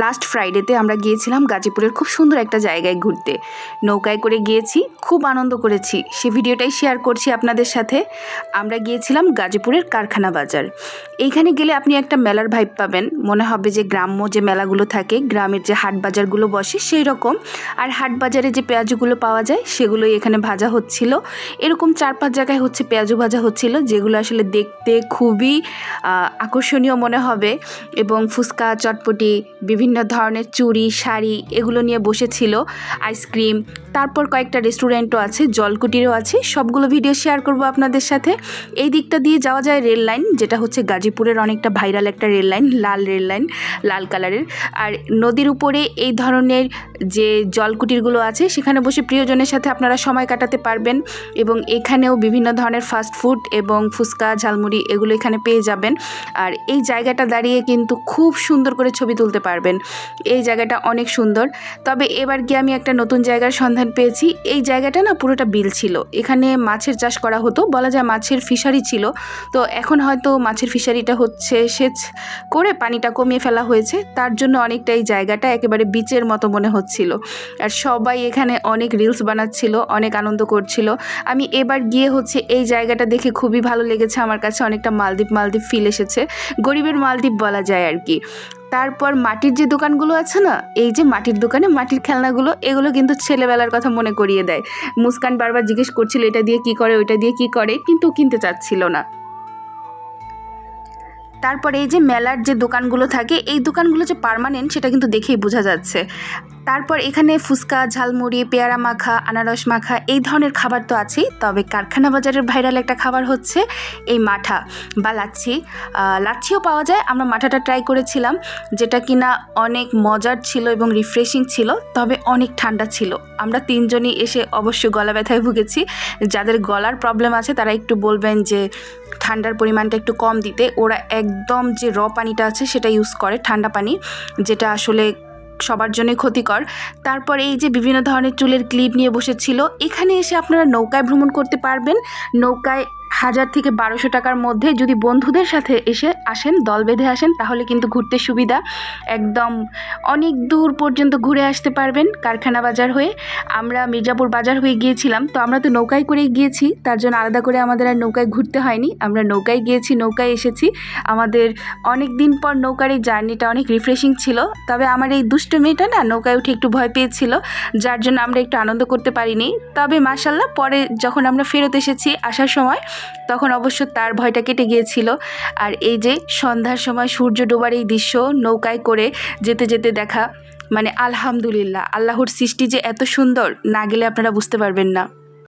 Last ফ্রাইডেতে আমরা গিয়েছিলাম গাজীপুরের খুব সুন্দর একটা জায়গায় ঘুরতে। নৌকায় করে গিয়েছি, খুব আনন্দ করেছি। সে ভিডিওটাই শেয়ার করছি আপনাদের সাথে। আমরা গিয়েছিলাম গাজীপুরের কারখানা বাজার। এইখানে গেলে আপনি একটা মেলার ভাইব পাবেন। মনে হবে যে গ্রাম্য যে মেলাগুলো থাকে, গ্রামের যে হাট বাজারগুলো বসে সেই রকম। আর হাট বাজারে যে পেঁয়াজগুলো পাওয়া যায়, সেগুলোই এখানে ভাজা হচ্ছিল। এরকম চার পাঁচ জায়গায় হচ্ছে পেঁয়াজু ভাজা হচ্ছিল, যেগুলো আসলে দেখতে খুবই আকর্ষণীয় মনে হবে। এবং ফুচকা, চটপটি, বিভিন্ন ধরনের চুড়ি শাড়ি এগুলো নিয়ে বসেছিল আইসক্রিম তারপর কয়েকটা রেস্টুরেন্টও আছে, জলকুটিরও আছে, সবগুলো ভিডিও শেয়ার করব আপনাদের সাথে। এই দিকটা দিয়ে যাওয়া যায় রেল লাইন, যেটা হচ্ছে গাজীপুরের অনেকটা ভাইরাল একটা রেল লাইন, লাল রেল লাইন, লাল কালারের। আর নদীর উপরে এই ধরনের যে জলকুটিরগুলো আছে, সেখানে বসে প্রিয়জনের সাথে আপনারা সময় কাটাতে পারবেন এবং এখানেও বিভিন্ন ধরনের ফাস্ট ফুড এবং ফুচকা, ঝালমুড়ি এগুলো এখানে পেয়ে যাবেন। আর এই জায়গাটা দাঁড়িয়ে কিন্তু খুব সুন্দর করে ছবি তুলতে পারবেন। এই জায়গাটা অনেক সুন্দর। তবে এবার গিয়ে আমি একটা নতুন জায়গার সন্ধান পেয়েছি। এই জায়গাটা না পুরোটা বিল ছিল। এখানে মাছের চাষ করা হতো। বলা যায় মাছের ফিশারি ছিল। তো এখন হয়তো মাছের ফিশারিটা হচ্ছে সেচ করে পানিটা কমিয়ে ফেলা হয়েছে। তার জন্য অনেকটা এই জায়গাটা একেবারে বিচের মতো মনে হচ্ছিল। আর সবাই এখানে অনেক রিলস বানাচ্ছিল, অনেক আনন্দ করছিল। আমি এবার গিয়ে হচ্ছে এই জায়গাটা দেখে খুবই ভালো লেগেছে। আমার কাছে অনেকটা মালদ্বীপ মালদ্বীপ ফিল এসেছে। গরিবের মালদ্বীপ বলা যায় আর কি। তারপর মাটির যে দোকানগুলো আছে না, এই যে মাটির দোকানে মাটির খেলনাগুলো, এগুলো কিন্তু ছেলেবেলার কথা মনে করিয়ে দেয়। মুস্কান বারবার জিজ্ঞেস করছিল, এটা দিয়ে কি করে, ওইটা দিয়ে কি করে? কিন্তু কিনতে চাচ্ছিল না। তারপরে এই যে মেলার যে দোকানগুলো থাকে, এই দোকানগুলো যে পার্মানেন্ট সেটা কিন্তু দেখেই বোঝা যাচ্ছে। তারপর এখানে ফুচকা, ঝালমুড়ি, পেয়ারা মাখা, আনারস মাখা, এই ধরনের খাবার তো আছেই। তবে কারখানা বাজারের ভাইরাল একটা খাবার হচ্ছে এই মাঠা বা লাচ্ছি। লাচ্ছিও পাওয়া যায়, আমরা মাঠাটা ট্রাই করেছিলাম, যেটা কিনা অনেক মজার ছিল এবং রিফ্রেশিং ছিল, তবে অনেক ঠান্ডা ছিল। আমরা তিনজনই এসে অবশ্যই গলা ব্যথায় ভুগেছি। যাদের গলার প্রবলেম আছে, তারা একটু বলবেন যে ঠান্ডার পরিমাণটা একটু কম দিতে, ওরা একদম যে র পানিটা আছে সেটা ইউজ করে ঠান্ডা পানি, যেটা আসলে সবার জন্যই ক্ষতিকর। তারপর এই যে বিভিন্ন ধরনের চুলের ক্লিপ নিয়ে বসেছিল, এখানে এসে আপনারা নৌকায় ভ্রমণ করতে পারবেন। নৌকায় হাজার থেকে বারোশো টাকার মধ্যে যদি বন্ধুদের সাথে এসে আসেন, দল বেঁধে আসেন, তাহলে কিন্তু ঘুরতে সুবিধা। একদম অনেক দূর পর্যন্ত ঘুরে আসতে পারবেন কারখানা বাজার হয়ে। আমরা মির্জাপুর বাজার হয়ে গিয়েছিলাম, তো আমরা তো নৌকায় করেই গিয়েছি, তার জন্য আলাদা করে আমাদের আর নৌকায় ঘুরতে হয়নি। আমরা নৌকায় গিয়েছি, নৌকায় এসেছি। আমাদের অনেক দিন পর নৌকার এই জার্নিটা অনেক রিফ্রেশিং ছিল, তবে আমার এই দুষ্ট মেয়েটা না নৌকায় উঠে একটু ভয় পেয়েছিল, যার জন্য আমরা একটু আনন্দ করতে পারিনি। তবে মাসাল্লাহ পরে যখন আমরা ফেরত এসেছি আসার সময় তখন অবশ্য তার ভয়টা কেটে গিয়েছিল। আর এই যে সন্ধ্যার সময় সূর্য ডোবার এই দৃশ্য নৌকায় করে যেতে যেতে দেখা মানে আলহামদুলিল্লাহ, আল্লাহর সৃষ্টি যে এত সুন্দর, না গেলে আপনারা বুঝতে পারবেন না।